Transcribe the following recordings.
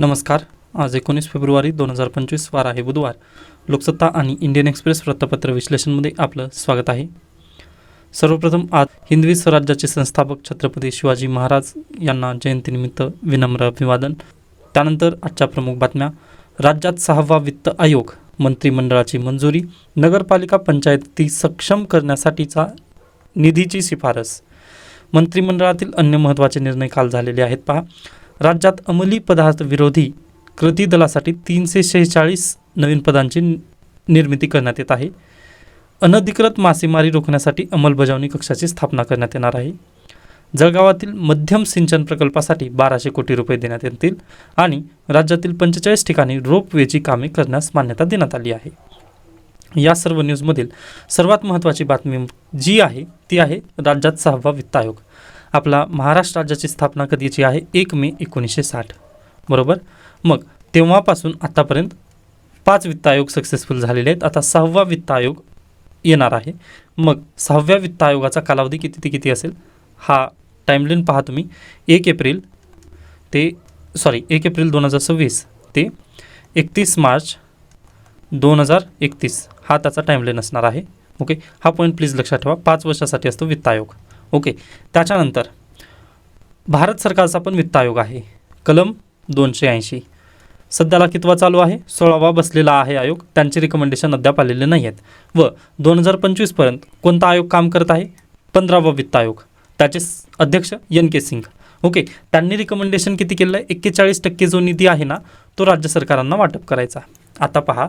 नमस्कार. आज एकोणीस फेब्रुवारी दोन हजार पंचवीस वार आहे बुधवार. लोकसत्ता आणि इंडियन एक्सप्रेस वृत्तपत्र विश्लेषणमध्ये आपलं स्वागत आहे. सर्वप्रथम आज हिंदवी स्वराज्याचे संस्थापक छत्रपती शिवाजी महाराज यांना जयंतीनिमित्त विनम्र अभिवादन. त्यानंतर आजच्या प्रमुख बातम्या. राज्यात सहावा वित्त आयोग. मंत्रिमंडळाची मंजुरी. नगरपालिका पंचायती सक्षम करण्यासाठीचा निधीची शिफारस. मंत्रिमंडळातील अन्य महत्त्वाचे निर्णय काल झालेले आहेत. पहा. राज्यात अंमली पदार्थ विरोधी कृती दलासाठी तीनशे शेहेचाळीस नवीन पदांची नि- निर्मिती करण्यात येत आहे. अनधिकृत मासेमारी रोखण्यासाठी अंमलबजावणी कक्षाची स्थापना करण्यात येणार आहे. जळगावातील मध्यम सिंचन प्रकल्पासाठी बाराशे कोटी रुपये देण्यात येतील आणि राज्यातील पंचेचाळीस ठिकाणी रोपवेची कामे करण्यास मान्यता देण्यात आली आहे. या सर्व न्यूजमधील सर्वात महत्त्वाची बातमी जी आहे ती आहे राज्यात सहावा वित्त आयोग. आपला महाराष्ट्र राज्याची स्थापना कधीची आहे? एक मे एकोणीसशे साठ. बरोबर? मग तेव्हापासून आत्तापर्यंत पाच वित्त आयोग सक्सेसफुल झालेले आहेत. आता सहावा वित्त आयोग येणार आहे. मग सहाव्या वित्त आयोगाचा कालावधी किती ते किती असेल? हा टाईमलाईन पहा तुम्ही. एक एप्रिल ते सॉरी एक एप्रिल दोन हजार सव्वीस ते एकतीस मार्च दोन हजार एकतीस. हा त्याचा टाईमलाईन असणार आहे. ओके हा पॉईंट प्लीज लक्षात ठेवा. पाच वर्षासाठी असतो वित्त आयोग. ओके त्याच्यानंतर भारत सरकारचा पण वित्त आयोग आहे. कलम दोनशे ऐंशी. सध्याला कितवा चालू आहे? सोळावा बसलेला आहे आयोग. त्यांचे रिकमेंडेशन अद्याप आलेले नाही आहेत व दोन हजार पंचवीसपर्यंत कोणता आयोग काम करत आहे? पंधरावा वित्त आयोग. त्याचे अध्यक्ष एन के सिंग. ओके त्यांनी रिकमेंडेशन किती केलं आहे एक्केचाळीस टक्के जो निधी आहे ना तो राज्य सरकारांना वाटप करायचा. आता पहा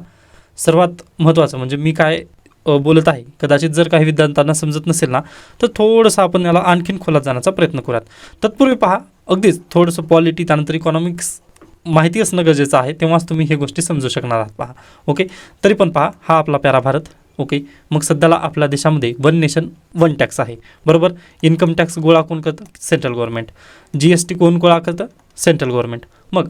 सर्वात महत्त्वाचं म्हणजे मी काय बोलत आहे. कदाचित जर काही विद्यार्थ्यांना समजत नसेल ना तर थोडंसं आपण याला आणखीन खोलात जाण्याचा प्रयत्न करूयात. तत्पूर्वी पहा अगदीच थोडंसं पॉलिटी त्यानंतर इकॉनॉमिक्स माहिती असणं गरजेचं आहे तेव्हाच तुम्ही हे गोष्टी समजू शकणार आहात पहा. ओके तरी पण पहा हा आपला प्यारा भारत. ओके मग सध्याला आपल्या देशामध्ये वन नेशन वन टॅक्स आहे. बरोबर? इन्कम टॅक्स गोळा कोण करतं? Central government G S T कोण गोळा करतं? सेंट्रल गव्हर्नमेंट मग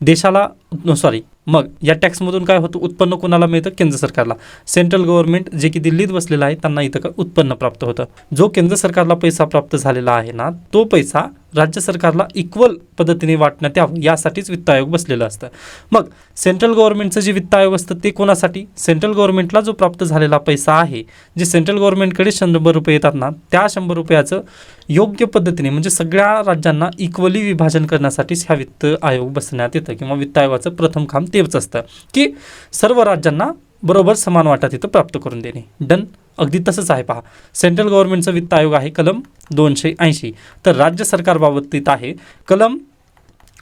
देशाला सॉरी मग या टॅक्समधून काय होतं? उत्पन्न कोणाला मिळतं? केंद्र सरकारला. सेंट्रल गव्हर्नमेंट जे की दिल्लीत बसलेलं आहे त्यांना इथं उत्पन्न प्राप्त होतं. जो केंद्र सरकारला पैसा प्राप्त झालेला आहे ना तो पैसा राज्य सरकारला इक्वल पद्धतीने वाटण्यात यावं यासाठीच वित्त आयोग बसलेलं असतं. मग सेंट्रल गव्हर्नमेंटचं जे वित्त आयोग असतं ते कोणासाठी? सेंट्रल गव्हर्नमेंटला जो प्राप्त झालेला पैसा आहे जे सेंट्रल गव्हर्नमेंटकडे शंभर रुपये येतात ना त्या शंभर रुपयाचं योग्य पद्धतीने म्हणजे सगळ्या राज्यांना इक्वली विभाजन करण्यासाठीच ह्या वित्त आयोग बसण्यात येतं किंवा वित्त आयोग महत्त्वाचं प्रथम काम तेच असतं की सर्व राज्यांना बरोबर समान वाटा तिथं प्राप्त करून देणे. डन. अगदी तसंच आहे पहा. सेंट्रल गव्हर्नमेंटचं वित्त आयोग आहे कलम दोनशे ऐंशी. तर राज्य सरकारबाबतीत आहे कलम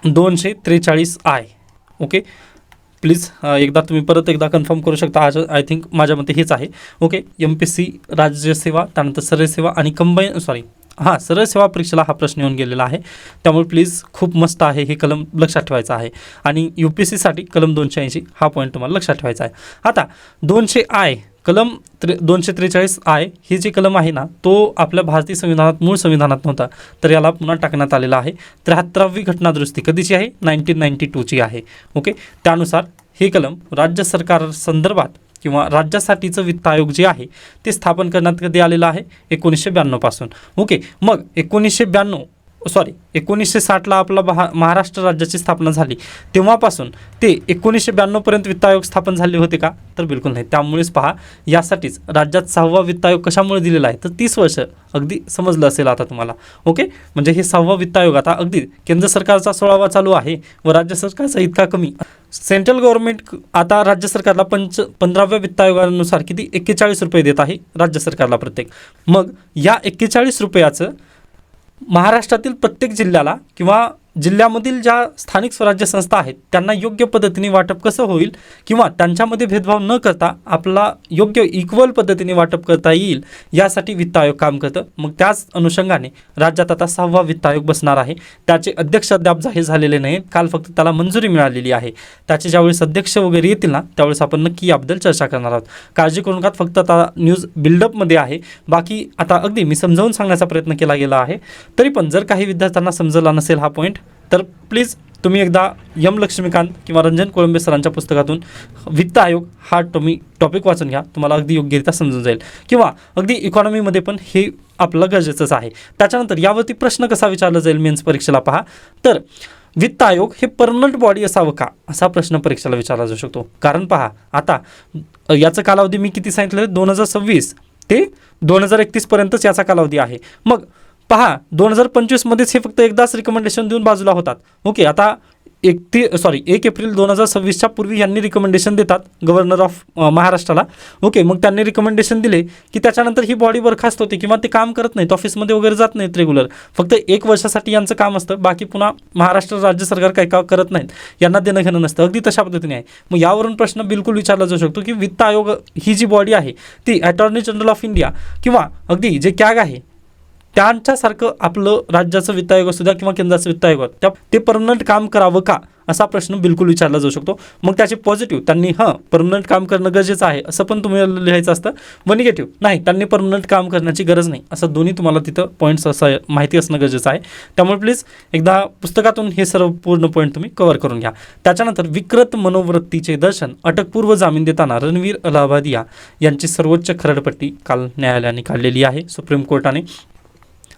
दोनशे त्रेचाळीस आय. ओके? प्लीज एकदा तुम्ही परत एकदा कन्फर्म करू शकता. आज आय थिंक माझ्या मते हेच आहे. ओके? एम पी सी राज्यसेवा त्यानंतर सरळ सेवा आणि कंबाईन सॉरी हां सरळ सेवा परीक्षेला हा प्रश्न येऊन गेलेला आहे. त्यामुळे प्लीज खूप मस्त आहे हे कलम लक्षात ठेवायचं आहे. आणि यू पी एस सीसाठी कलम दोनशे ऐंशी हा पॉईंट तुम्हाला लक्षात ठेवायचा आहे. आता दोनशे आय कलम त्रे दोनशे त्रेचाळीस आय हे जे कलम आहे ना तो आपल्या भारतीय संविधानात मूळ संविधानात नव्हता तर याला पुन्हा टाकण्यात आलेला आहे. त्र्याहत्तरावी घटनादुरुस्ती कधीची आहे? नाईन्टीन नाईन्टी टूची आहे. ओके? त्यानुसार हे कलम राज्य सरकार संदर्भात किंवा राज्यासाठीचं वित्त आयोग जे आहे ते स्थापन करण्यात कधी आलेलं आहे? एकोणीसशे ब्याण्णवपासून ओके मग एकोणीसशे ब्याण्णव सॉरी एकोणीसशे साठला आपला महा महाराष्ट्र राज्याची स्थापना झाली. तेव्हापासून ते एकोणीसशे ब्याण्णवपर्यंत वित्त आयोग स्थापन झाले होते का? तर बिलकुल नाही. त्यामुळेच पहा यासाठीच राज्यात सहावा वित्त आयोग कशामुळे दिलेला आहे? तर तीस वर्ष अगदी समजलं असेल आता तुम्हाला. ओके? म्हणजे हे सहावा वित्त आयोग आता अगदी केंद्र सरकारचा सोळावा चालू आहे व राज्य सरकारचा इतका कमी. सेंट्रल गव्हर्नमेंट आता राज्य सरकारला पंच पंधराव्या वित्त आयोगानुसार किती? एक्केचाळीस रुपये देत आहे राज्य सरकारला प्रत्येक. मग या एक्केचाळीस रुपयाचं महाराष्ट्रातील प्रत्येक जिल्ह्याला किंवा जिल्ह्यामधील ज्या स्थानिक स्वराज्य संस्था आहेत त्यांना योग्य पद्धतीने वाटप कसं होईल किंवा त्यांच्यामध्ये भेदभाव न करता आपला योग्य इक्वल पद्धतीने वाटप करता येईल यासाठी वित्त आयोग काम करतं. मग त्याच अनुषंगाने राज्यात आता सहावा वित्त आयोग बसणार आहे. त्याचे अध्यक्ष अद्याप जाहीर झालेले नाही काल फक्त त्याला मंजुरी मिळालेली आहे. त्याचे ज्यावेळेस अध्यक्ष वगैरे येतील ना त्यावेळेस आपण नक्की याबद्दल चर्चा करणार आहोत. काळजी करू नका फक्त आता न्यूज बिल्डअपमध्ये आहे. बाकी आता अगदी मी समजावून सांगण्याचा प्रयत्न केला गेला आहे. तरी पण जर काही विद्यार्थ्यांना समजला नसेल हा पॉईंट तर प्लीज तुम्ही एकदा यम लक्ष्मीकांत किंवा रंजन कोळंबे सरांच्या पुस्तकातून वित्त आयोग हा तुम्ही टॉपिक वाचून घ्या. तुम्हाला अगदी योग्यरित्या समजून जाईल. किंवा अगदी इकॉनॉमीमध्ये पण हे आपलं गरजेचंच आहे. त्याच्यानंतर यावरती प्रश्न कसा विचारला जाईल मेन्स परीक्षेला पहा. तर वित्त आयोग हे परमनंट बॉडी असावं का? असा प्रश्न परीक्षेला विचारला जाऊ शकतो. कारण पहा आता याचा कालावधी मी किती सांगितलं दोन हजार सव्वीस ते दोन हजार एकतीसपर्यंतच याचा कालावधी आहे. मग पहा दोन हजार पंचवीसमध्येच हे फक्त एकदाच रिकमेंडेशन देऊन बाजूला होतात. ओके आता एक ते सॉरी एक एप्रिल दोन हजार सव्वीसच्या पूर्वी यांनी रिकमेंडेशन देतात गव्हर्नर ऑफ महाराष्ट्राला. ओके मग त्यांनी रिकमेंडेशन दिले की त्याच्यानंतर ही बॉडी बरखास्त होते किंवा ते काम करत नाहीत ऑफिसमध्ये वगैरे जात नाहीत रेग्युलर फक्त एक वर्षासाठी यांचं काम असतं बाकी पुन्हा महाराष्ट्र राज्य सरकार काही का करत नाहीत यांना देणं घेणं नसतं. अगदी तशा पद्धतीने आहे. मग यावरून प्रश्न बिलकुल विचारला जाऊ शकतो की वित्त आयोग ही जी बॉडी आहे ती अटॉर्नी जनरल ऑफ इंडिया किंवा अगदी जे कॅग आहे त्यांच्यासारखं आपलं राज्याचं वित्त आयोग असू द्या किंवा केंद्राचं वित्त आयोग त्या ते परमनंट काम करावं का? असा प्रश्न बिलकुल विचारला जाऊ शकतो. मग त्याचे पॉझिटिव्ह त्यांनी हां परमनंट काम करणं गरजेचं आहे असं पण तुम्ही लिहायचं असतं. व निगेटिव्ह नाही त्यांनी परमनंट काम करण्याची गरज नाही. असं दोन्ही तुम्हाला तिथं पॉईंट्स असं माहिती असणं गरजेचं आहे. त्यामुळे प्लीज एकदा पुस्तकातून हे सर्व पूर्ण पॉईंट तुम्ही कव्हर करून घ्या. त्याच्यानंतर विकृत मनोवृत्तीचे दर्शन अटकपूर्व जामीन देताना रणवीर अलाहाबादिया यांची सर्वोच्च खरडपट्टी काल न्यायालयाने काढलेली आहे सुप्रीम कोर्टाने.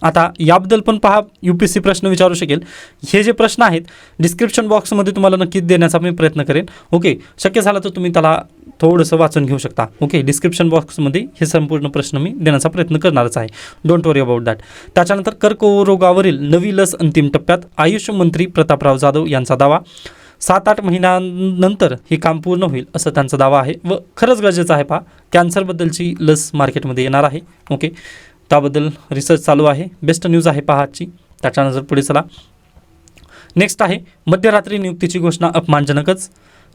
आता याबद्दल पण पहा यू पी सी प्रश्न विचारू शकेल. हे जे प्रश्न आहेत डिस्क्रिप्शन बॉक्समध्ये तुम्हाला नक्कीच देण्याचा मी प्रयत्न करेन. ओके शक्य झालं तर तुम्ही त्याला थोडंसं वाचून घेऊ शकता. ओके डिस्क्रिप्शन बॉक्समध्ये हे संपूर्ण प्रश्न मी देण्याचा प्रयत्न करणारच आहे. डोंट वरी अबाउट दॅट त्याच्यानंतर कर्करोगावरील नवी लस अंतिम टप्प्यात आयुष मंत्री प्रतापराव जाधव यांचा दावा. सात आठ महिन्यानंतर हे काम पूर्ण होईल असं त्यांचा दावा आहे. व खरंच गरजेचं आहे पहा कॅन्सरबद्दलची लस मार्केटमध्ये येणार आहे. ओके त्याबद्दल रिसर्च चालू आहे. बेस्ट न्यूज आहे पहाची त्याच्यानंतर पुढे चला. नेक्स्ट आहे मध्यरात्री नियुक्तीची घोषणा अपमानजनकच.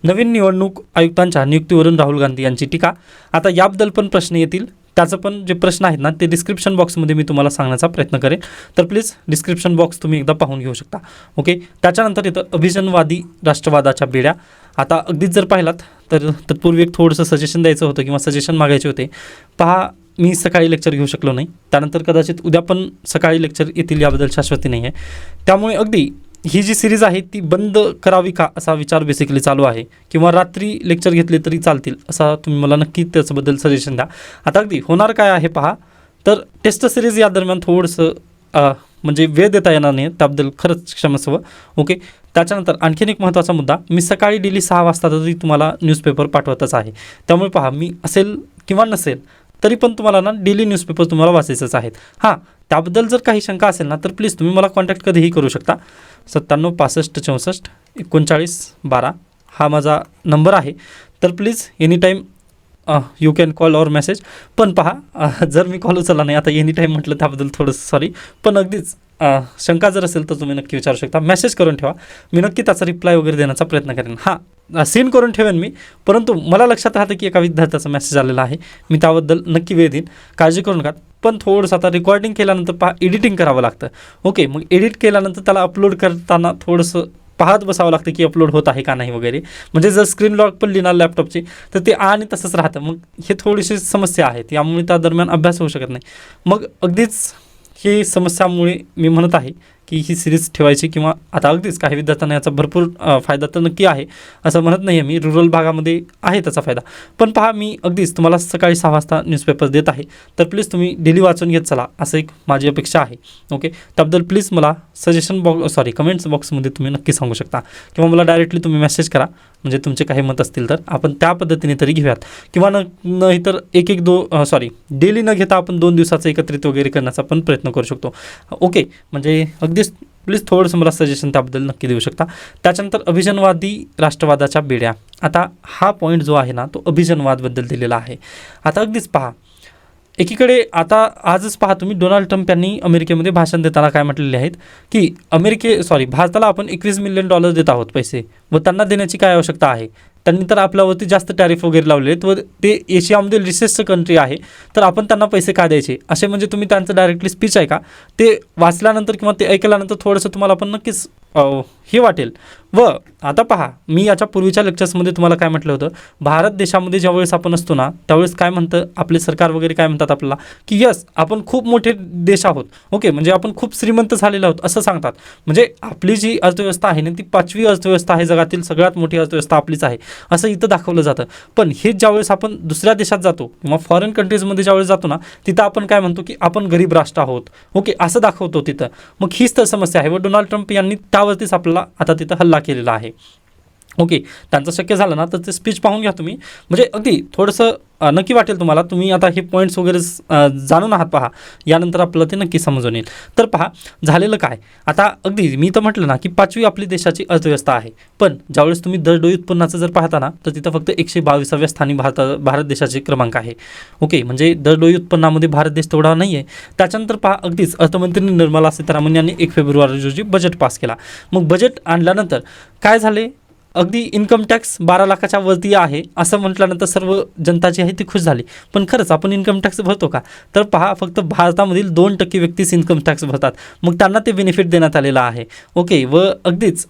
नवीन निवडणूक आयुक्तांच्या नियुक्तीवरून राहुल गांधी यांची टीका. आता याबद्दल पण प्रश्न येतील. त्याचं पण जे प्रश्न आहेत ना ते डिस्क्रिप्शन बॉक्समध्ये मी तुम्हाला सांगण्याचा प्रयत्न करेन. तर प्लीज डिस्क्रिप्शन बॉक्स तुम्ही एकदा पाहून घेऊ शकता. ओके त्याच्यानंतर येतं अभिजनवादी राष्ट्रवादाच्या बेड्या. आता अगदीच जर पाहिलात तर तत्पूर्वी एक थोडंसं सजेशन द्यायचं होतं किंवा सजेशन मागायचे होते. पहा मी सकाळी लेक्चर घेऊ शकलो नाही. त्यानंतर कदाचित उद्या पण सकाळी लेक्चर येतील याबद्दल शाश्वती नाही आहे त्यामुळे अगदी ही जी सिरीज आहे ती बंद करावी का असा विचार बेसिकली चालू आहे. किंवा रात्री लेक्चर घेतले तरी चालतील असा तुम्ही मला नक्की त्याच्याबद्दल सजेशन द्या. आता अगदी होणार काय आहे पहा. तर टेस्ट सिरीज या दरम्यान थोडंसं म्हणजे वेळ देता येणार नाही त्याबद्दल खरंच क्षमस्व. ओके? त्याच्यानंतर आणखीन एक महत्त्वाचा मुद्दा. मी सकाळी डेली सहा वाजता तरी तुम्हाला न्यूजपेपर पाठवतच आहे. त्यामुळे पहा मी असेल किंवा नसेल तरी पण तुम्हाला ना डेली न्यूजपेपर तुम्हाला वाचायचंच आहेत. हां त्याबद्दल जर काही शंका असेल ना तर प्लीज तुम्ही मला कॉन्टॅक्ट कधीही करू शकता. सत्त्याण्णव पासष्ट चौसष्ट एकोणचाळीस बारा हा माझा नंबर आहे. तर please any time you can call or message पण पहा जर मी कॉल उचलला नाही आता एनी टाईम म्हटलं त्याबद्दल थोडंसं सॉरी पण अगदीच शंका जर असेल तर तुम्ही नक्की विचारू शकता. मेसेज करून ठेवा. मी नक्की त्याचा रिप्लाय वगैरे देण्याचा प्रयत्न करेन. हां. सीन करून ठेवेन मी. परंतु मला लक्षात राहतं की एका विद्यार्थ्याचा मेसेज आलेला आहे. मी त्याबद्दल नक्की वेळ देईन. काळजी करू नका. पण थोडंसं आता रेकॉर्डिंग केल्यानंतर पहा एडिटिंग करावं लागतं. ओके मग एडिट केल्यानंतर त्याला अपलोड करताना थोडंसं पाहत बसावं लागतं की अपलोड होत आहे का नाही वगैरे. म्हणजे जर स्क्रीन लॉक पण लिहिणार लॅपटॉपची तर ते आणि तसंच राहतं. मग हे थोडीशी समस्या आहेत यामुळे त्या दरम्यान अभ्यास होऊ शकत नाही. मग अगदीच ही समस्यामुळे मी म्हणत आहे की ही सिरीज ठेवायची किंवा आता अगदीच काही विद्यार्थ्यांना याचा भरपूर फायदा तर नक्की आहे असं म्हणत नाही आहे मी. रुरल भागामध्ये आहे त्याचा फायदा. पण पहा मी अगदीच तुम्हाला सकाळी सहा वाजता न्यूजपेपर देत आहे. तर प्लीज तुम्ही डेली वाचून घेत चला असं एक माझी अपेक्षा आहे. ओके त्याबद्दल प्लीज मला सजेशन बॉक्स सॉरी कमेंट्स बॉक्समध्ये तुम्ही नक्की सांगू शकता. किंवा मला डायरेक्टली तुम्ही मेसेज करा. म्हणजे तुमचे काही मत असतील तर आपण त्या पद्धतीने तरी घेऊयात. किंवा न नाही तर एक एक दो सॉरी डेली न घेता आपण दोन दिवसाचं एकत्रित वगैरे करण्याचा पण प्रयत्न करू शकतो. ओके म्हणजे अगदीच प्लीज थोडंसं मला सजेशन त्याबद्दल नक्की देऊ शकता. त्याच्यानंतर अभिजनवादी राष्ट्रवादाच्या बेड्या. आता हा पॉईंट जो आहे ना तो अभिजनवादबद्दल दिलेला आहे. आता अगदीच पहा एकीकडे आता आजच पहा तुम्ही डोनाल्ड ट्रम्प यांनी अमेरिकेमध्ये भाषण देताना काय म्हटलेले आहेत की अमेरिके सॉरी भारताला आपण एकवीस मिलियन डॉलर देत आहोत पैसे व त्यांना देण्याची काय आवश्यकता आहे? त्यांनी तर आपल्यावरती जास्त टॅरिफ वगैरे लावले आहेत व ते एशियामध्ये रिसेस्ट कंट्री आहे तर आपण त्यांना पैसे का द्यायचे? असे म्हणजे तुम्ही त्यांचं डायरेक्टली स्पीच आहे का ते वाचल्यानंतर किंवा ते ऐकल्यानंतर थोडंसं तुम्हाला आपण नक्कीच हे वाटेल. व आता पहा मी याच्या पूर्वीच्या लेक्चर्समध्ये तुम्हाला काय म्हटलं होतं? भारत देशामध्ये ज्यावेळेस आपण असतो ना त्यावेळेस काय म्हणतं? आपले सरकार वगैरे काय म्हणतात आपल्याला? की यस आपण खूप मोठे देश आहोत. ओके म्हणजे आपण खूप श्रीमंत झालेलो आहोत असं सांगतात. म्हणजे आपली जी अर्थव्यवस्था आहे ना ती पाचवी अर्थव्यवस्था आहे जगातील सगळ्यात मोठी अर्थव्यवस्था आपलीच आहे. असं इथं दाखवलं जातं. पण हेच ज्यावेळेस आपण दुसऱ्या देशात जातो किंवा फॉरेन कंट्रीजमध्ये ज्यावेळेस जातो ना तिथं आपण काय म्हणतो की आपण गरीब राष्ट्र आहोत. ओके असं दाखवतो तिथं. मग हीच तर समस्या आहे. व डोनाल्ड ट्रम्प यांनी त्यावरतीच हल्ला आता तिथं हल्ला केलेला आहे. ओके त्यांचं शक्य झालं ना तर ते स्पीच पाहून घ्या तुम्ही. म्हणजे अगदी थोडंसं नक्की वाटेल तुम्हाला तुम्ही आता हे पॉईंट्स वगैरे जाणून आहात पहा. यानंतर आपलं ते नक्की समजून येईल. तर पहा झालेलं काय? आता अगदी मी तर म्हटलं ना की पाचवी आपली देशाची अर्थव्यवस्था आहे. पण ज्यावेळेस तुम्ही दरडोई उत्पन्नाचं जर पाहता ना तर तिथं फक्त एकशे बावीसाव्या स्थानी भारत भारत देशाचे क्रमांक आहे. ओके म्हणजे दरडोई उत्पन्नामध्ये भारत देश तेवढा नाही आहे त्याच्यानंतर पहा अगदीच अर्थमंत्री निर्मला सीतारामन यांनी एक फेब्रुवारी रोजी बजेट पास केला. मग बजेट आणल्यानंतर काय झाले? अगदी इन्कम टॅक्स बारा लाखाच्या वरती आहे असं म्हटल्यानंतर सर्व जनता जी आहे ती खुश झाली. पण खरंच आपण इन्कम टॅक्स भरतो का? तर पहा फक्त भारतामधील दोन टक्के व्यक्तीच इन्कम टॅक्स भरतात. मग त्यांना ते बेनिफिट देण्यात आलेलं आहे. ओके व अगदीच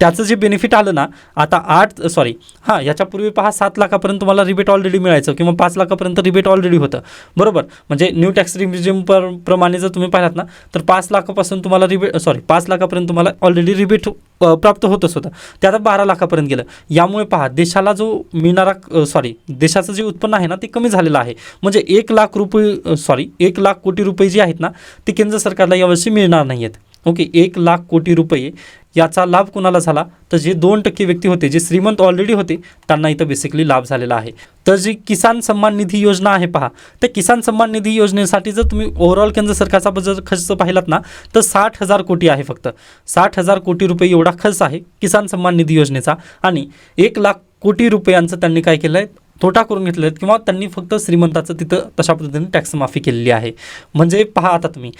त्याचं जे बेनिफिट आलं ना आता आठ सॉरी हां याच्यापूर्वी पहा सात लाखापर्यंत तुम्हाला रिबेट ऑलरेडी मिळायचं किंवा पाच लाखापर्यंत रिबेट ऑलरेडी होतं. बरोबर? म्हणजे न्यू टॅक्स रिजिम पर प्रमाणे जर तुम्ही पाहिलात ना तर पाच लाखापासून तुम्हाला रिबेट सॉरी पाच लाखापर्यंत तुम्हाला ऑलरेडी रिबेट प्राप्त होतच होतं. ते आता बारा लाखापर्यंत गेलं. यामुळे पहा देशाला जो मिळणारा सॉरी देशाचं जे उत्पन्न आहे ना ते कमी झालेलं आहे. म्हणजे एक लाख रुपये सॉरी एक लाख कोटी रुपये जे आहेत ना ते केंद्र सरकारला यावर्षी मिळणार नाही आहेत ओके एक लाख कोटी रुपये. याचा लाभ कुणाला झाला? तर जे दोन टक्के व्यक्ती होते जे श्रीमंत ऑलरेडी होते त्यांना इथं बेसिकली लाभ झालेला आहे. तर जी किसान सन्मान निधी योजना आहे पहा. त्या किसान सन्मान निधी योजनेसाठी जर तुम्ही ओव्हरऑल केंद्र सरकारचा बजेट खर्च पाहिलात ना तर साठ हजार कोटी आहे फक्त. साठ हजार कोटी रुपये एवढा खर्च आहे किसान सन्मान निधी योजनेचा. आणि एक लाख कोटी रुपयांचं त्यांनी काय केलं आहे तोटा करून घेतले आहेत किंवा त्यांनी फक्त श्रीमंताचं तिथं तशा पद्धतीने टॅक्स माफी केलेली आहे. म्हणजे पहा आता तुम्ही.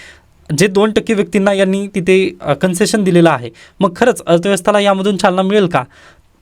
जे दोन टक्के व्यक्तींना यांनी तिथे कन्सेशन दिलेलं आहे. मग खरंच अर्थव्यवस्थेला यामधून चालना मिळेल का?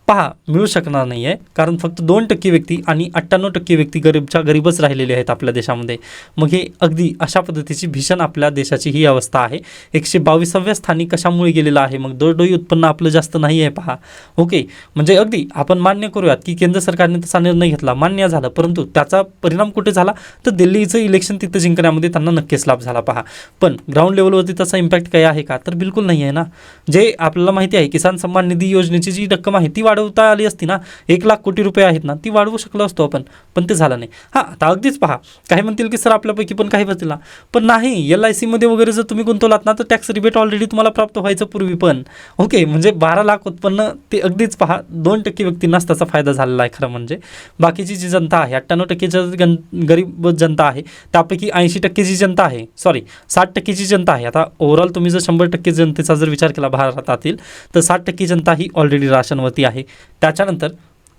पहा मिळू शकणार नाही आहे कारण फक्त दोन टक्के व्यक्ती आणि अठ्ठ्याण्णव टक्के व्यक्ती गरीबच्या गरीबच राहिलेले आहेत आपल्या देशामध्ये. मग हे अगदी अशा पद्धतीची भीषण आपल्या देशाची ही अवस्था आहे. एकशे बावीसाव्या स्थानी कशामुळे गेलेलं आहे? मग दरडोई उत्पन्न आपलं जास्त नाही आहे पहा. ओके म्हणजे अगदी आपण मान्य करूयात की केंद्र सरकारने तसा निर्णय घेतला मान्य झाला. परंतु त्याचा परिणाम कुठे झाला? तर दिल्लीचं इलेक्शन तिथं जिंकण्यामध्ये त्यांना नक्कीच लाभ झाला पहा. पण ग्राउंड लेवलवरती त्याचा इम्पॅक्ट काय आहे का? तर बिलकुल नाही आहे ना. जे आपल्याला माहिती आहे किसान सन्मान निधी योजनेची जी रक्कम आहे ती वाढवता आली असती ना एक लाख कोटी रुपये आहेत ना ती वाढवू शकलो असतो आपण पण ते झालं नाही. हां आता अगदीच पहा काही म्हणतील की सर आपल्यापैकी पण काही बसतील ना. पण नाही एल आय सीमध्ये वगैरे जर तुम्ही गुंतवलात ना तर टॅक्स रिबेट ऑलरेडी तुम्हाला प्राप्त व्हायचं पूर्वी पण. ओके म्हणजे बारा लाख उत्पन्न ते अगदीच पहा दोन टक्के व्यक्तींनाच त्याचा फायदा झालेला आहे खरं म्हणजे. बाकीची जी जनता आहे अठ्ठ्याण्णव टक्के जी गन गरीब जनता आहे त्यापैकी ऐंशी टक्के जी जनता आहे सॉरी साठ टक्केची जनता आहे. आता ओव्हरऑल तुम्ही जर शंभर टक्के जनतेचा जर विचार केला भारतातील तर साठ टक्के जनता ही ऑलरेडी राशनवरती आहे. त्याच्यानंतर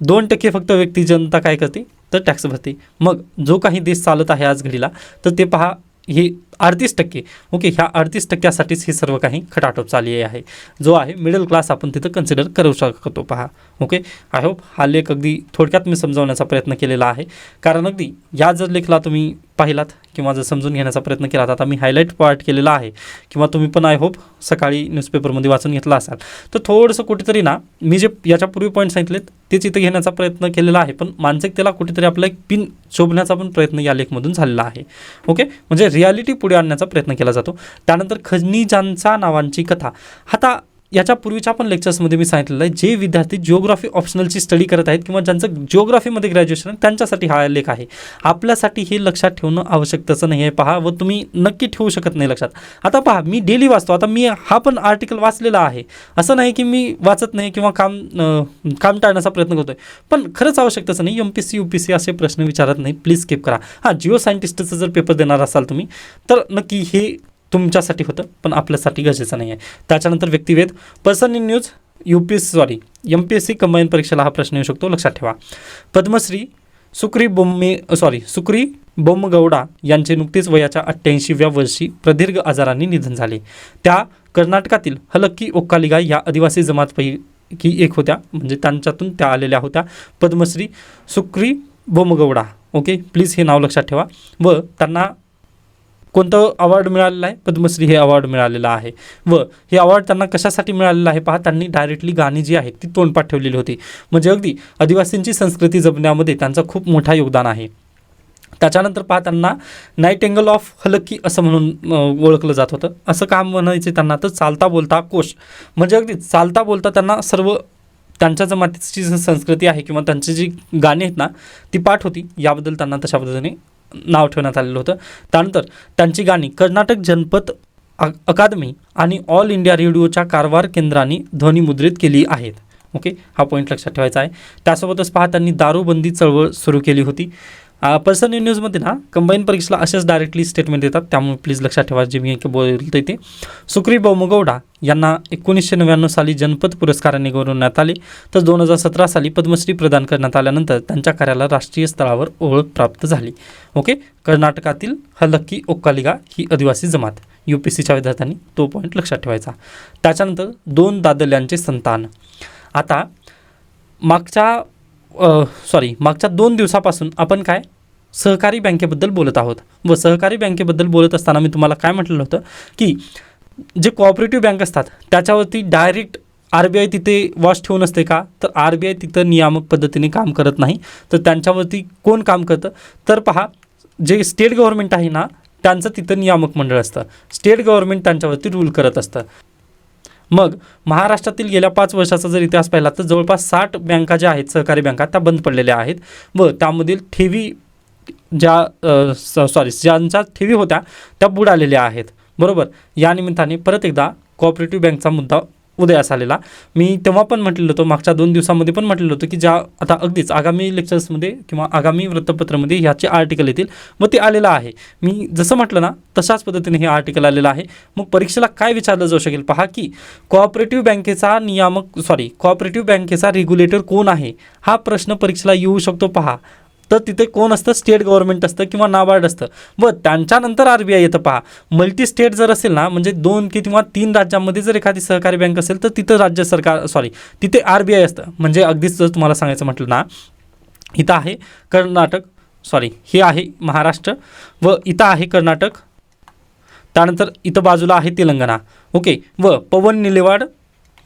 दोन टक्के फक्त व्यक्ती जनता काय करते? तर टॅक्स भरते. मग जो काही देश चालत आहे आज घडीला तर ते पहा हे अडतीस टक्के. ओके ह्या अडतीस टक्क्यासाठीच हे सर्व काही खटाटोप चालली आहे. जो आहे मिडल क्लास आपण तिथं कन्सिडर करू शकतो. पहा ओके? आय होप हा लेख अगदी थोडक्यात मी समजावण्याचा प्रयत्न केलेला आहे. कारण अगदी या जर लेखला तुम्ही पाहिलात किंवा जर समजून घेण्याचा प्रयत्न केला आता मी हायलाईट पार्ट केलेला आहे. किंवा तुम्ही पण आय होप सकाळी न्यूजपेपरमध्ये वाचून घेतला असाल. तर थोडंसं कुठेतरी ना मी जे याच्यापूर्वी पॉईंट सांगितलेत तेच इथं घेण्याचा प्रयत्न केलेला आहे. पण मानसिकतेला कुठेतरी आपला एक पिन शोभण्याचा पण प्रयत्न या लेखमधून झालेला आहे. ओके? म्हणजे रियालिटी पुढे आणण्याचा प्रयत्न केला जातो. त्यानंतर खजनीजांचा नावांची कथा. आता याच्या पूर्वीच्या पण लेक्चर्समध्ये मी सांगितलेलं आहे जे विद्यार्थी जिओग्राफी ऑप्शनलची स्टडी करत आहेत किंवा ज्यांचं जिओग्राफीमध्ये ग्रॅज्युएशन आहे त्यांच्यासाठी हा लेख आहे. आपल्यासाठी हे लक्षात ठेवणं आवश्यक तसं नाही आहे. पहा व तुम्ही नक्की ठेवू शकत नाही लक्षात. आता पहा मी डेली वाचतो. आता मी हा पण आर्टिकल वाचलेला आहे. असं नाही की मी वाचत नाही किंवा काम काम टाळण्याचा प्रयत्न करतो आहे पण खरंच आवश्यक तसं नाही. M P C U P C असे प्रश्न विचारत नाही. प्लीज स्किप करा. हां जिओ सायंटिस्टचं जर पेपर देणार असाल तुम्ही तर नक्की हे तुमच्यासाठी होतं पण आपल्यासाठी गरजेचं नाही आहे त्याच्यानंतर व्यक्तिवेध person in news U P S sorry M P S C combine परीक्षेला हा प्रश्न येऊ शकतो लक्षात ठेवा. पद्मश्री सुक्री बोम्मे सॉरी सुक्री बोमगौडा यांचे नुकतेच वयाच्या अठ्ठ्याऐंशीव्या वर्षी प्रदीर्घ आजारांनी निधन झाले. त्या कर्नाटकातील हलक्की ओक्कालिगा या आदिवासी जमातपैकी एक होत्या म्हणजे त्यांच्यातून त्या आलेल्या होत्या. पद्मश्री सुक्री बोमगौडा ओके प्लीज हे नाव लक्षात ठेवा. व त्यांना कोणतं अवॉर्ड मिळालेलं आहे? पद्मश्री हे अवॉर्ड मिळालेलं आहे. व हे अवॉर्ड त्यांना कशासाठी मिळालेलं आहे? पहा त्यांनी डायरेक्टली गाणी जी आहेत ती तोंडपाठ ठेवलेली होती. म्हणजे अगदी आदिवासींची संस्कृती जपण्यामध्ये त्यांचं खूप मोठा योगदान आहे. त्याच्यानंतर पहा त्यांना नाईट एंगल ऑफ हलकी असं म्हणून ओळखलं जात होतं. असं काम म्हणायचे त्यांना? तर चालता बोलता कोश. म्हणजे अगदी चालता बोलता त्यांना सर्व त्यांच्या जमातीची जी संस्कृती आहे किंवा त्यांची जी गाणी आहेत ना ती पाठ होती. याबद्दल त्यांना तशा पद्धतीने नाव ठेवण्यात आलेलं होतं. त्यानंतर त्यांची गाणी कर्नाटक जनपद अकादमी आणि ऑल इंडिया रेडिओच्या कारवार केंद्राने ध्वनिमुद्रित केली आहेत. ओके? हा पॉईंट लक्षात ठेवायचा आहे. त्यासोबतच पहा त्यांनी दारूबंदी चळवळ सुरू केली होती. पर्सन न्यूजमध्ये ना कंबाईन परीक्षेला असेच डायरेक्टली स्टेटमेंट देतात. त्यामुळे प्लीज लक्षात ठेवा जे मी एक बोलतो ते. सुक्री बोमगौडा यांना एकोणीसशे नव्याण्णव साली जनपद पुरस्काराने गौरवण्यात आले. तर दोन हजार सतरा साली पद्मश्री प्रदान करण्यात आल्यानंतर त्यांच्या कार्याला राष्ट्रीय स्तरावर ओळख प्राप्त झाली. ओके कर्नाटकातील हलक्की ओक्कालिगा ही आदिवासी जमात. यू पी सीच्या विद्यार्थ्यांनी तो पॉईंट लक्षात ठेवायचा. त्याच्यानंतर दोन दादल्यांचे संतान. आता मागच्या सॉरी मागच्या दोन दिवसापासून आपण काय? सहकारी बँकेबद्दल बोलत आहोत. व सहकारी बँकेबद्दल बोलत असताना मी तुम्हाला काय म्हटलेलं होतं? की जे कोऑपरेटिव्ह बँक असतात त्याच्यावरती डायरेक्ट आर बी आय तिथे वॉच ठेवून असते का? तर आर बी आय तिथं नियामक पद्धतीने काम करत नाही. तर त्यांच्यावरती कोण काम करतं? तर पहा जे स्टेट गव्हर्नमेंट आहे ना त्यांचं तिथं नियामक मंडळ असतं. स्टेट गव्हर्नमेंट त्यांच्यावरती रूल करत असतं. मग महाराष्ट्रातील गेल्या पाच वर्षाचा जर इतिहास पाहिला तर जवळपास साठ बँका ज्या आहेत सहकारी बँका त्या बंद पडलेल्या आहेत व त्यामधील ठेवी ज्या सॉरी ज्यांच्या ठेवी होत्या त्या बुडालेल्या आहेत. बरोबर? या निमित्ताने परत एकदा कॉपरेटिव्ह बँकचा मुद्दा उदयास आलेला. मी तेव्हा पण म्हटलेलं होतं मागच्या दोन दिवसामध्ये पण म्हटलेलं होतं की ज्या आता अगदीच आगामी लेक्चर्समध्ये किंवा आगामी वृत्तपत्रामध्ये ह्याचे आर्टिकल येतील. मग ते आलेलं आहे. मी जसं म्हटलं ना तशाच पद्धतीने हे आर्टिकल आलेलं आहे. मग परीक्षेला काय विचारलं जाऊ शकेल? पहा की कॉपरेटिव्ह बँकेचा नियामक सॉरी कॉपरेटिव्ह बँकेचा रेग्युलेटर कोण आहे? हा प्रश्न परीक्षेला येऊ शकतो पहा. तर तिथे कोण असतं? स्टेट गव्हर्नमेंट असतं किंवा नाबार्ड असतं. व त्यांच्यानंतर आर बी आय येतं पहा. मल्टी स्टेट जर असेल ना म्हणजे दोन की किंवा तीन राज्यांमध्ये जर एखादी सहकारी बँक असेल तर तिथं राज्य सरकार सॉरी तिथे आर बी आय असतं. म्हणजे अगदीच जर तुम्हाला सांगायचं म्हटलं ना इथं आहे कर्नाटक सॉरी हे आहे महाराष्ट्र व इथं आहे कर्नाटक. त्यानंतर इथं बाजूला आहे तेलंगणा. ओके व पवन निलेवाड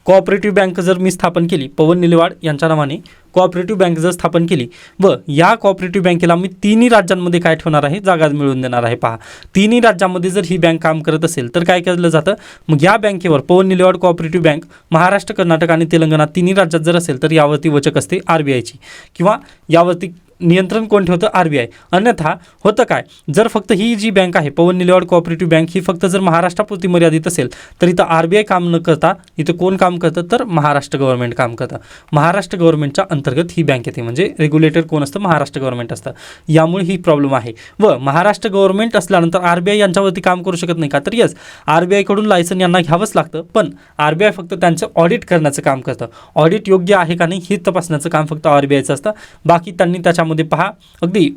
कोऑपरेटिव्ह बँक जर मी स्थापन केली पवन निलेवाड यांच्या नावाने कोऑपरेटिव्ह बँक जर स्थापन केली व या कोऑपरेटिव्ह बँकेला मी तिन्ही राज्यांमध्ये काय ठेवणार आहे? जागा मिळवून देणार आहे. पहा तिन्ही राज्यांमध्ये जर ही बँक काम करत असेल तर काय केलं जातं? मग या बँकेवर पवन निलेवाड कोऑपरेटिव्ह बँक महाराष्ट्र कर्नाटक आणि तेलंगणा तिन्ही राज्यात जर असेल तर यावरती वचक असते आर बी आयची किंवा यावरती नियंत्रण कोण ठेवतं? R B I. अन्यथा होतं काय? जर फक्त ही जी बँक आहे पवन निलेवाड कोऑपरेटिव्ह बँक ही फक्त जर महाराष्ट्रापुरती मर्यादित असेल तर इथं आर बी आय काम न करता इथं कोण काम करतं? तर महाराष्ट्र गव्हर्नमेंट काम करतं. महाराष्ट्र गव्हर्नमेंटच्या अंतर्गत ही बँक येते. म्हणजे रेग्युलेटर कोण असतं? महाराष्ट्र गव्हर्नमेंट असतं. यामुळे ही प्रॉब्लेम आहे. व महाराष्ट्र गव्हर्नमेंट असल्यानंतर आर बी आय यांच्यावरती काम करू शकत नाही का? तर येस आर बी आयकडून लायसन यांना घ्यावंच लागतं पण आर बी आय फक्त त्यांचं ऑडिट करण्याचं काम करतं. ऑडिट योग्य आहे का नाही हे तपासण्याचं काम फक्त आर बी आयचं असतं. बाकी त्यांनी त्याच्यामध्ये पहा अगदी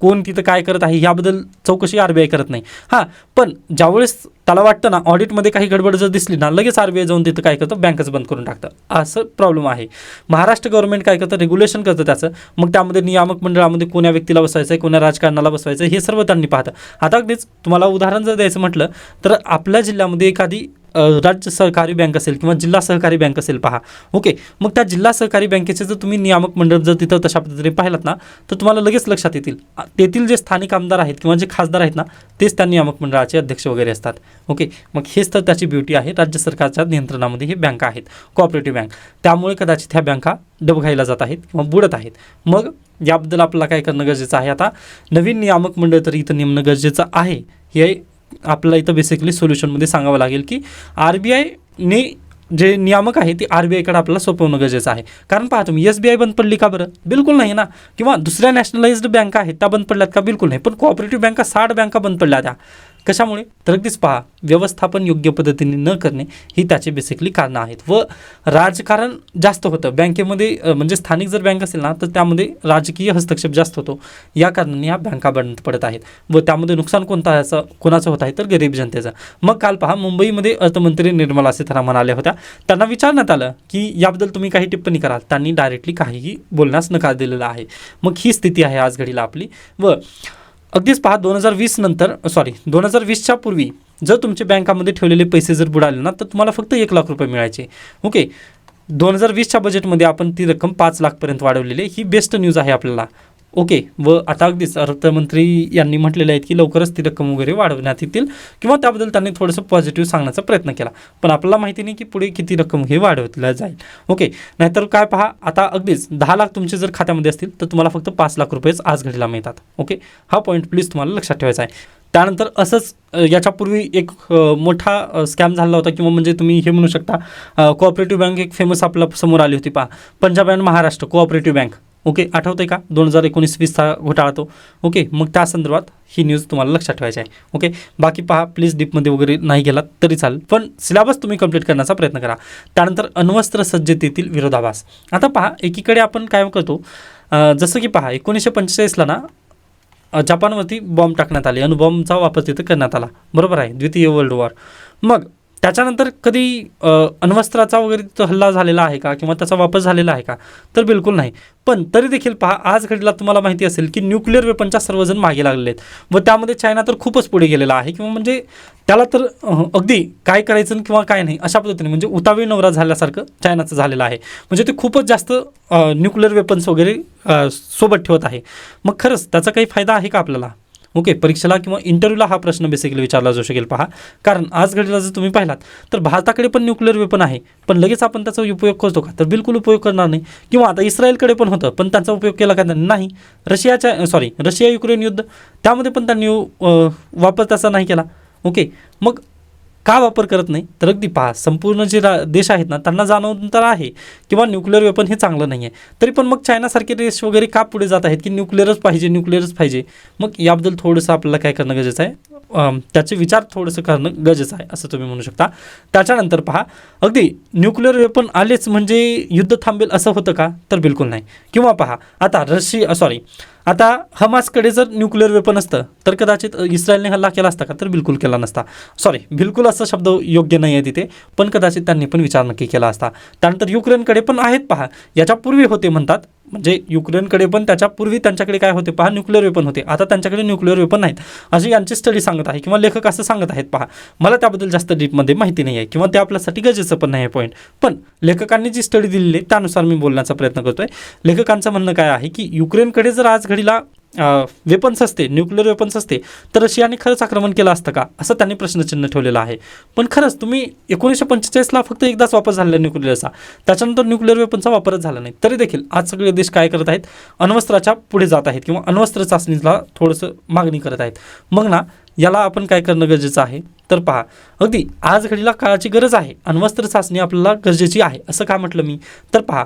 कोण तिथं काय करत आहे याबद्दल चौकशी आर बी आय करत नाही. हां पण ज्यावेळेस त्याला वाटतं ना ऑडिटमध्ये काही गडबड जर दिसली ना लगेच आर बी आय जाऊन तिथं काय करतं बँकच बंद करून टाकतं. असं प्रॉब्लेम आहे. महाराष्ट्र गव्हर्नमेंट काय करतं रेग्युलेशन करतं त्याचं. मग त्यामध्ये नियामक मंडळामध्ये कोण्या व्यक्तीला बसवायचं आहे कोण्या राजकारणाला बसवायचं आहे हे सर्व त्यांनी पाहतं. आता अगदीच तुम्हाला उदाहरण जर द्यायचं म्हटलं तर आपल्या जिल्ह्यामध्ये एखादी राज्य सहकारी बँक असेल किंवा जिल्हा सहकारी बँक असेल पहा. ओके. मग त्या जिल्हा सहकारी बँकेचे जर तुम्ही नियामक मंडळ जर तिथं तशा पद्धतीने पाहिलात ना तर तुम्हाला लगेच लक्षात येतील. तेथील जे स्थानिक आमदार आहेत किंवा जे खासदार आहेत ना तेच त्या नियामक मंडळाचे अध्यक्ष वगैरे असतात. ओके. मग हेच तर त्याची ब्युटी आहे. राज्य सरकारच्या नियंत्रणामध्ये हे बँका आहेत. Cooperative bank. त्यामुळे कदाचित ह्या बँका डबघाईला जात आहेत किंवा बुडत आहेत. मग याबद्दल आपल्याला काय करणं गरजेचं आहे? आता नवीन नियामक मंडळ तर इथं नेमणं गरजेचं आहे. हे आपल्याला इथं बेसिकली सोल्युशनमध्ये सांगावं लागेल की आर बी आयने जे नियामक आहे ते आर बी आयकडे आपल्याला सोपवणं गरजेचं आहे. कारण पहा तुम्ही एस बी आय बंद पडली का बरं? बिलकुल नाही ना. किंवा दुसऱ्या नॅशनलाइज्ड बँका आहेत त्या बंद पडल्यात का? बिलकुल नाही. पण कोऑपरेटिव्ह बँका साठ बँका बंद पडल्या त्या? कशामुळे? तर अगदीच पहा व्यवस्थापन योग्य पद्धतीने न करणे ही त्याचे बेसिकली कारणं आहेत. व राजकारण जास्त होतं. बँकेमध्ये म्हणजे स्थानिक जर बँक असेल ना तर त्यामध्ये राजकीय हस्तक्षेप जास्त होतो. या कारणाने ह्या बँका बंद पडत आहेत. व त्यामध्ये नुकसान कोणता याचं कोणाचं होत आहे तर गरीब जनतेचं. मग काल पहा मुंबईमध्ये अर्थमंत्री निर्मला सीतारामन आल्या होत्या. त्यांना विचारण्यात आलं की याबद्दल तुम्ही काही टिप्पणी कराल. त्यांनी डायरेक्टली काहीही बोलण्यास नकार दिलेला आहे. मग ही स्थिती आहे आज घडीला आपली. व अगदीच पहा दोन हजार वीस नंतर सॉरी दोन हजार वीसच्या पूर्वी जर तुमचे बँकामध्ये ठेवलेले पैसे जर बुडाले ना तर तुम्हाला फक्त एक लाख रुपये मिळायचे. ओके दोन हजार वीसच्या बजेटमध्ये आपण ती रक्कम पाच लाखपर्यंत वाढवलेली ही बेस्ट न्यूज आहे आपल्याला. ओके व आता अगदीच अर्थमंत्री यांनी म्हटलेले आहेत की लवकरच ती रक्कम वगैरे वाढवण्यात येतील किंवा त्याबद्दल त्यांनी थोडंसं पॉझिटिव्ह सांगण्याचा प्रयत्न केला. पण आपल्याला माहिती नाही की पुढे किती रक्कम हे वाढवल्या जाईल. ओके नाहीतर काय पहा आता अगदीच दहा लाख तुमचे जर खात्यामध्ये असतील तर तुम्हाला फक्त पाच लाख रुपयेच आज घडीला मिळतात. ओके हा पॉईंट प्लीज तुम्हाला लक्षात ठेवायचा आहे. त्यानंतर असंच याच्यापूर्वी एक मोठा स्कॅम झाला होता किंवा म्हणजे तुम्ही हे म्हणू शकता कोऑपरेटिव्ह बँक एक फेमस आपल्यासमोर आली होती पहा. Punjab and Maharashtra cooperative bank okay आठवतं आहे का? दोन हजार एकोणीस वीसचा घोटाळा तो. ओके मग त्या संदर्भात ही न्यूज तुम्हाला लक्षात ठेवायची आहे. ओके बाकी पहा प्लीज डीपमध्ये वगैरे नाही गेलात तरी चालेल. पण सिलेबस तुम्ही कंप्लीट करण्याचा प्रयत्न करा. त्यानंतर अण्वस्त्र सज्जतेतील विरोधाभास. आता पहा एकीकडे आपण काय करतो? जसं की पहा एकोणीसशे पंचेचाळीसला ना जपानवरती बॉम्ब टाकण्यात आले अणुबॉम्बचा वापर तिथं करण्यात आला. बरोबर आहे? द्वितीय वर्ल्ड वॉर मग त्याच्यानंतर कधी अण्वस्त्राचा वगैरे तो हल्ला झालेला आहे का किंवा त्याचा वापर झालेला आहे का? तर बिलकुल नाही. पण तरी देखील पहा आज घडीला तुम्हाला माहिती असेल की न्यूक्लिअर वेपनच्या सर्वजण मागे लागलेले आहेत व त्यामध्ये चायना तर खूपच पुढे गेलेला आहे किंवा म्हणजे त्याला तर अगदी काय करायचं किंवा काय नाही अशा पद्धतीने म्हणजे उतावी नवरा झाल्यासारखं चायनाचं झालेलं आहे. म्हणजे ते खूपच जास्त न्यूक्लिअर वेपन्स वगैरे सोबत ठेवत आहे. मग खरंच त्याचा काही फायदा आहे का आपल्याला? ओके परीक्षेला किंवा इंटरव्ह्यूला हा प्रश्न बेसिकली विचारला जाऊ शकेल. पहा कारण आज घडीला जर तुम्ही पाहिलात तर भारताकडे पण न्यूक्लिअर वेपन आहे पण लगेच आपण त्याचा उपयोग करतो का? तर बिलकुल उपयोग करणार नाही. किंवा आता इस्रायलकडे पण होतं पण त्यांचा उपयोग केला का? नाही. रशियाच्या सॉरी रशिया युक्रेन युद्ध त्यामध्ये पण त्यांनी वापर त्याचा नाही केला. ओके मग का वापर करत नाही? तर अगदी पहा संपूर्ण जे रा देश आहेत ना त्यांना जाणवून तर आहे किंवा न्यूक्लिअर वेपन हे चांगलं नाही आहे तरी पण मग चायनासारखे देश वगैरे का पुढे जात आहेत? की न्यूक्लिअरच पाहिजे न्यूक्लिअरच पाहिजे. मग याबद्दल थोडंसं आपल्याला काय करणं गरजेचं आहे? त्याचे विचार थोडंसं करणं गरजेचं आहे असं तुम्ही म्हणू शकता. त्याच्यानंतर पहा अगदी न्यूक्लिअर वेपन आलेच म्हणजे युद्ध थांबेल असं होतं का? तर बिलकुल नाही. किंवा पहा आता रशिया सॉरी आता हमासकडे जर न्यूक्लिअर वेपन असतं तर कदाचित इस्रायलने हल्ला केला असता का? तर बिलकुल केला नसता. सॉरी बिलकुल असा शब्द योग्य नाही आहे तिथे. पण कदाचित त्यांनी पण विचार नक्की केला असता. त्यानंतर युक्रेनकडे पण आहेत पहा. याच्यापूर्वी होते म्हणतात म्हणजे युक्रेनकडे पण त्याच्यापूर्वी त्यांच्याकडे काय होते? पहा न्यूक्लिअर वेपन होते. आता त्यांच्याकडे न्यूक्लिअर वेपन नाहीत. अशी यांची स्टडी सांगत आहे किंवा लेखक असं सांगत आहेत पहा. मला त्याबद्दल जास्त डीपमध्ये माहिती नाही आहे किंवा ते आपल्यासाठी गरजेचं पण नाही आहे पॉईंट पण लेखकांनी जी स्टडी दिलेली आहे त्यानुसार मी बोलण्याचा प्रयत्न करतोय. लेखकांचं म्हणणं काय आहे की युक्रेनकडे जर आज घडीला वेपन्स असते न्यूक्लिअर वेपन्स असते तर रशियाने खरंच आक्रमण केलं असतं का? असं त्यांनी प्रश्नचिन्ह ठेवलेलं आहे. पण खरंच तुम्ही एकोणीसशे पंचेचाळीसला फक्त एकदाच वापर झालेला न्यूक्लिअरचा त्याच्यानंतर न्यूक्लिअर वेपनचा वापरच झाला नाही. तरी देखील आज सगळे देश काय करत आहेत? अण्वस्त्राच्या पुढे जात आहेत किंवा अण्वस्त्र चाचणीला थोडंसं मागणी करत आहेत. मग ना याला आपण काय करणं गरजेचं आहे? तर पहा अगदी आज घडीला काळाची गरज आहे. अण्वस्त्र चाचणी आपल्याला गरजेची आहे असं का म्हटलं मी? तर पहा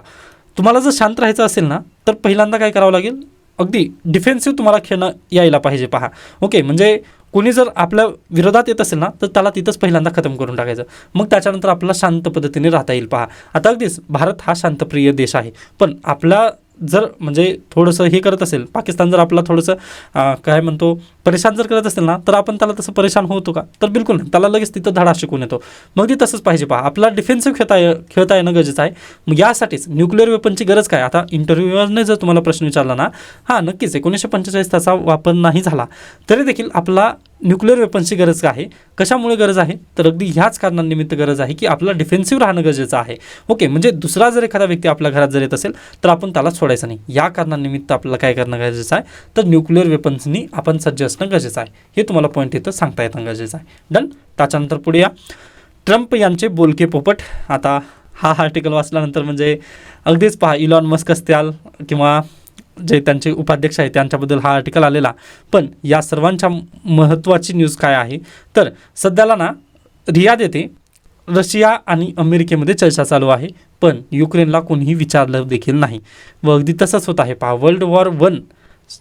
तुम्हाला जर शांत राहायचं असेल ना तर पहिल्यांदा काय करावं लागेल? अगदी डिफेन्सिव्ह तुम्हाला खेळणं यायला पाहिजे पहा. ओके म्हणजे कोणी जर आपल्या विरोधात येत असेल ना तर त्याला तिथंच पहिल्यांदा खतम करून टाकायचं. मग त्याच्यानंतर आपल्याला शांत पद्धतीने राहता येईल पहा. आता अगदीच भारत हा शांतप्रिय देश आहे. पण आपला जर म्हणजे थोडंसं हे करत असेल पाकिस्तान जर आपला थोडंसं काय म्हणतो परेशान जर करत असेल ना तर आपण त्याला तसं परेशान होतो का? तर बिलकुल नाही. त्याला लगेच तिथं धडा शिकून येतो. मग ती तसंच पाहिजे पहा. आपला डिफेन्सिव्ह खेळता ये खेळता येणं गरजेचं आहे. मग यासाठीच न्यूक्लिअर वेपनची गरज काय? आता इंटरव्ह्यूवरने जर तुम्हाला प्रश्न विचारला ना हां नक्कीच एकोणीसशे पंचेचाळीस त्याचा वापर नाही झाला तरी देखील आपला न्यूक्लिअर वेपन्सची गरज काय? आहे कशामुळे गरज आहे? तर अगदी ह्याच कारणानिमित्त गरज आहे की आपला डिफेन्सिव्ह राहणं गरजेचं आहे. ओके म्हणजे दुसरा जर एखादा व्यक्ती आपल्या घरात जर येत असेल तर आपण त्याला सोडायचं नाही. या कारणानिमित्त आपल्याला काय करणं गरजेचं आहे? तर न्यूक्लिअर वेपन्सनी आपण सज्ज असणं गरजेचं आहे. हे तुम्हाला पॉईंट इथं सांगता येतं गरजेचं आहे. डन त्याच्यानंतर पुढे या. ट्रम्प यांचे बोलके पोपट. आता हा आर्टिकल वाचल्यानंतर म्हणजे अगदीच पहा इलॉन मस्क असतील किंवा जे त्यांचे उपाध्यक्ष आहेत त्यांच्याबद्दल हा आर्टिकल आलेला. पण या सर्वांच्या महत्त्वाची न्यूज काय आहे? तर सध्याला ना रियाद येथे रशिया आणि अमेरिकेमध्ये चर्चा चालू आहे. पण युक्रेनला कोणीही विचारलं देखील नाही. व अगदी तसंच होत आहे पहा. वर्ल्ड वॉर वन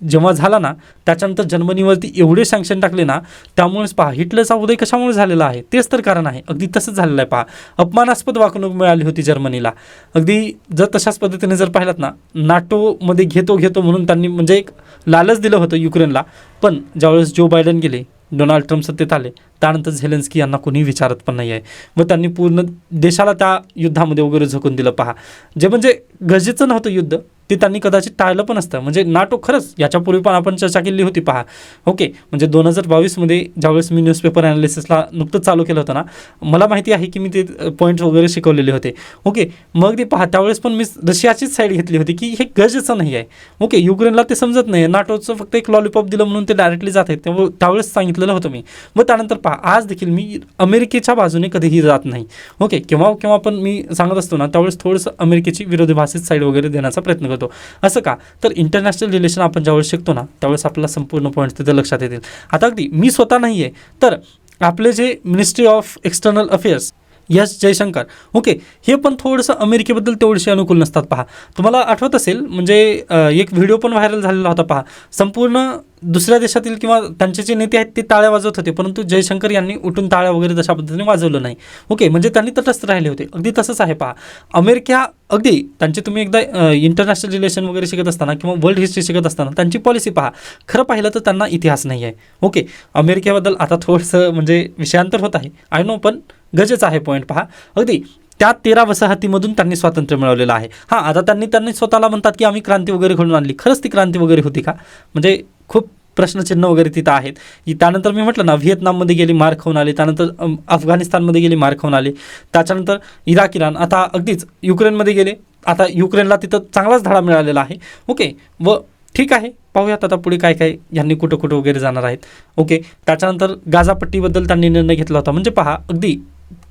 जेव्हा झाला ना त्याच्यानंतर जर्मनीवरती एवढे सँक्शन टाकले ना त्यामुळेच पहा हिटलरचा उदय कशामुळे झालेला आहे? तेच तर कारण आहे. अगदी तसंच झालेलं आहे पहा. अपमानास्पद वागणूक मिळाली होती जर्मनीला. अगदी जर तशाच पद्धतीने जर पाहिलात ना नाटोमध्ये घेतो घेतो म्हणून त्यांनी म्हणजे एक लालच दिलं होतं युक्रेनला. पण ज्यावेळेस जो बायडन गेले डोनाल्ड ट्रम्प सत्तेत आले त्यानंतर झेलेन्स्की यांना कोणी विचारत पण नाही आहे व त्यांनी पूर्ण देशाला त्या युद्धामध्ये वगैरे झोकून दिलं पहा. जे म्हणजे गरजेचं नव्हतं युद्ध. ते त्यांनी कदाचित टाळलं पण असतं. म्हणजे नाटो खरंच याच्यापूर्वी पण आपण चर्चा केली होती पहा. ओके म्हणजे दोन हजार बावीसमध्ये ज्यावेळेस मी न्यूजपेपर ॲनालिसिसला नुकतंच चालू केलं होतं ना मला माहिती आहे की मी ते पॉईंट्स वगैरे शिकवलेले होते. ओके मग ते पहा त्यावेळेस पण मी रशियाचीच साईड घेतली होती की हे गरजेचं नाही आहे. ओके युक्रेनला ते समजत नाही. नाटोचं फक्त एक लॉलीपॉप दिलं म्हणून ते डायरेक्टली जात आहेत. त्यामुळे त्यावेळेस सांगितलेलं होतं मी. मग त्यानंतर पहा आज देखील मी अमेरिकेच्या बाजूने कधीही जात नाही. ओके केव्हा केव्हा पण मी सांगत असतो ना त्यावेळेस थोडंसं अमेरिकेची विरोधी भाषेत साईड वगैरे देण्याचा प्रयत्न करतो. असं का? तर इंटरनॅशनल रिलेशन आपण ज्यावेळेस शिकतो ना त्यावेळेस आपल्याला संपूर्ण पॉईंट्स तिथे लक्षात येतील. आता अगदी मी स्वतः नाही आहे तर आपले जे ministry of external affairs yes Jaishankar. Okay हे पण थोडंसं अमेरिकेबद्दल तेवढेसे अनुकूल नसतात पहा. तुम्हाला आठवत असेल म्हणजे एक व्हिडिओ पण व्हायरल झालेला होता पहा. संपूर्ण दुसऱ्या देशातील किंवा त्यांचे जे नेते आहेत ते टाळ्या वाजवत होते परंतु जयशंकर यांनी उठून टाळ्या वगैरे तशा पद्धतीने वाजवलं नाही. ओके म्हणजे त्यांनी तटस्थ राहिले होते. अगदी तसंच आहे पहा. अमेरिका अगदी त्यांचे तुम्ही एकदा इंटरनॅशनल रिलेशन वगैरे शिकत असताना किंवा वर्ल्ड हिस्ट्री शिकत असताना त्यांची पॉलिसी पहा. खरं पाहिलं तर त्यांना इतिहास नाही आहे ओके अमेरिकेबद्दल आता थोडंसं म्हणजे विषयांतर होत आहे. आय नो पण गरजेचं आहे पॉईंट पहा. अगदी त्या तेरा वसाहतीमधून त्यांनी स्वातंत्र्य मिळवलेलं आहे. हां आता त्यांनी त्यांनी स्वतःला म्हणतात की आम्ही क्रांती वगैरे घडून आणली. खरंच ती क्रांती वगैरे होती का? म्हणजे खूप प्रश्नचिन्ह वगैरे तिथं आहेत. की त्यानंतर मी म्हटलं ना व्हिएतनाममध्ये गेली मार खाऊन आले. त्यानंतर अफगाणिस्तानमध्ये गेली मार खाऊन आले. त्याच्यानंतर इराक इराण. आता अगदीच युक्रेनमध्ये गेले. आता युक्रेनला तिथं चांगलाच धडा मिळालेला आहे. ओके व ठीक आहे. पाहूयात आता पुढे काय काय यांनी कुठं कुठं वगैरे जाणार आहेत. ओके त्याच्यानंतर गाझापट्टीबद्दल त्यांनी निर्णय घेतला होता. म्हणजे पहा अगदी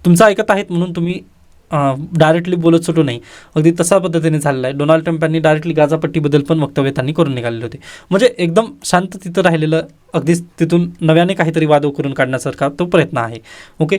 तुमचं ऐकत आहेत म्हणून तुम्ही डायरेक्टली बोलत सुटू नाही अगदी तसा पद्धतीने झालेला आहे. डोनाल्ड ट्रम्प यांनी डायरेक्टली गाजापट्टीबद्दल पण वक्तव्य त्यांनी करून निघालेले होते. म्हणजे एकदम शांत तिथं राहिलेलं अगदीच तिथून नव्याने काहीतरी वादव करून काढण्यासारखा तो प्रयत्न आहे. ओके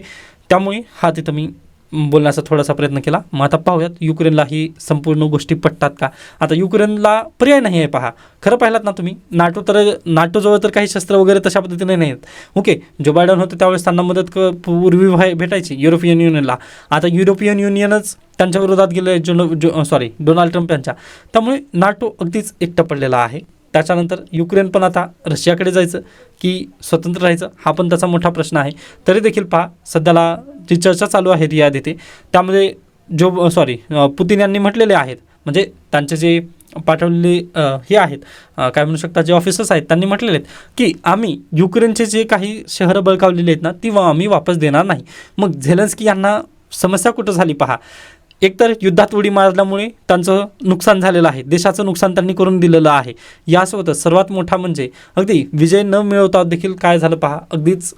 त्यामुळे हा तिथं मी बोलण्याचा थोडासा प्रयत्न केला. मग आता पाहूयात युक्रेनला ही संपूर्ण गोष्टी पटतात का? आता युक्रेनला पर्याय नाही आहे पहा. खरं पाहिलात ना तुम्ही? नाटो तर नाटोजवळ तर काही शस्त्र वगैरे तशा पद्धतीने नाही आहेत ओके जो बायडन होते त्यावेळेस त्यांना मदत क पूर्वी व्हाय भेटायची युरोपियन युनियनला. आता युरोपियन युनियनच त्यांच्या विरोधात गेले जो जो सॉरी डोनाल्ड ट्रम्प यांच्या. त्यामुळे नाटो अगदीच एकटं पडलेला आहे. त्याच्यानंतर युक्रेन पण आता रशियाकडे जायचं की स्वतंत्र राहायचं हा पण त्याचा मोठा प्रश्न आहे. तरी देखील पहा सध्याला जी चर्चा चालू आहे रियाद येथे त्यामध्ये जो सॉरी पुतीन यांनी म्हटलेले आहेत म्हणजे त्यांचे जे पाठवलेले हे आहेत काय म्हणू शकता जे ऑफिसर्स आहेत त्यांनी म्हटलेले आहेत की आम्ही युक्रेनचे जे काही शहरं बळकावलेली आहेत ना ती वा- आम्ही वापस देणार नाही. मग झेलन्स्की यांना समस्या कुठं झाली पहा? एकतर युद्धात उडी मारल्यामुळे त्यांचं नुकसान झालेलं आहे देशाचं नुकसान त्यांनी करून दिलेलं आहे. यासोबतच सर्वात मोठा म्हणजे अगदी विजय न मिळवता देखील काय झालं पहा? अगदीच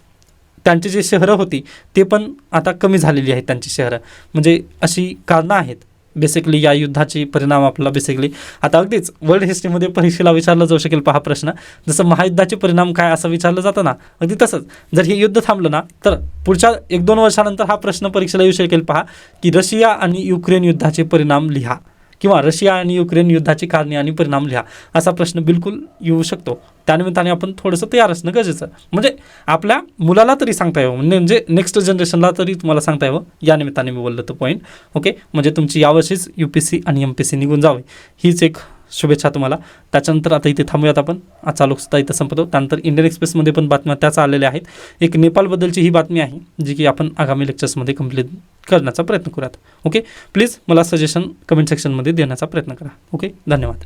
त्यांची जी शहरं होती ते पण आता कमी झालेली आहेत त्यांची शहरं. म्हणजे अशी कारणं आहेत. बेसिकली या युद्धाचे परिणाम आपल्याला बेसिकली आता अगदीच वर्ल्ड हिस्ट्रीमध्ये परीक्षेला विचारला जाऊ शकेल पहा प्रश्न. जसं महायुद्धाचे परिणाम काय असं विचारलं जातं ना अगदी तसंच. जर हे युद्ध थांबलं ना तर पुढच्या एक दोन वर्षानंतर हा प्रश्न परीक्षेला येऊ शकेल पहा की रशिया आणि युक्रेन युद्धाचे परिणाम लिहा. किंवा रशिया आणि युक्रेन युद्धाची कारणे आणि परिणाम लिहा असा प्रश्न बिलकुल येऊ शकतो. त्यानिमित्ताने आपण थोडंसं तयार असणं गरजेचं. म्हणजे आपल्या मुलाला तरी सांगता यावं. म्हणजे-, म्हणजे नेक्स्ट जनरेशनला तरी तुम्हाला सांगता यावं. या निमित्ताने मी बोललो तो पॉईंट ओके म्हणजे तुमची यावर्षीच यू पी सी आणि एम पी सी निघून जावी. हीच एक शुभेच्छा तुम्हाला. त्याच्यानंतर आता इथे थांबूयात आपण. आजचा लोकसत्ता इथं संपतो. त्यानंतर इंडियन एक्सप्रेसमध्ये पण बातम्या त्याच आलेल्या आहेत. एक नेपाळबद्दलची ही बातमी आहे जी की आपण आगामी लेक्चर्समध्ये कंप्लीट करण्याचा प्रयत्न करूयात. ओके प्लीज मला सजेशन कमेंट सेक्शनमध्ये देण्याचा प्रयत्न करा. ओके धन्यवाद.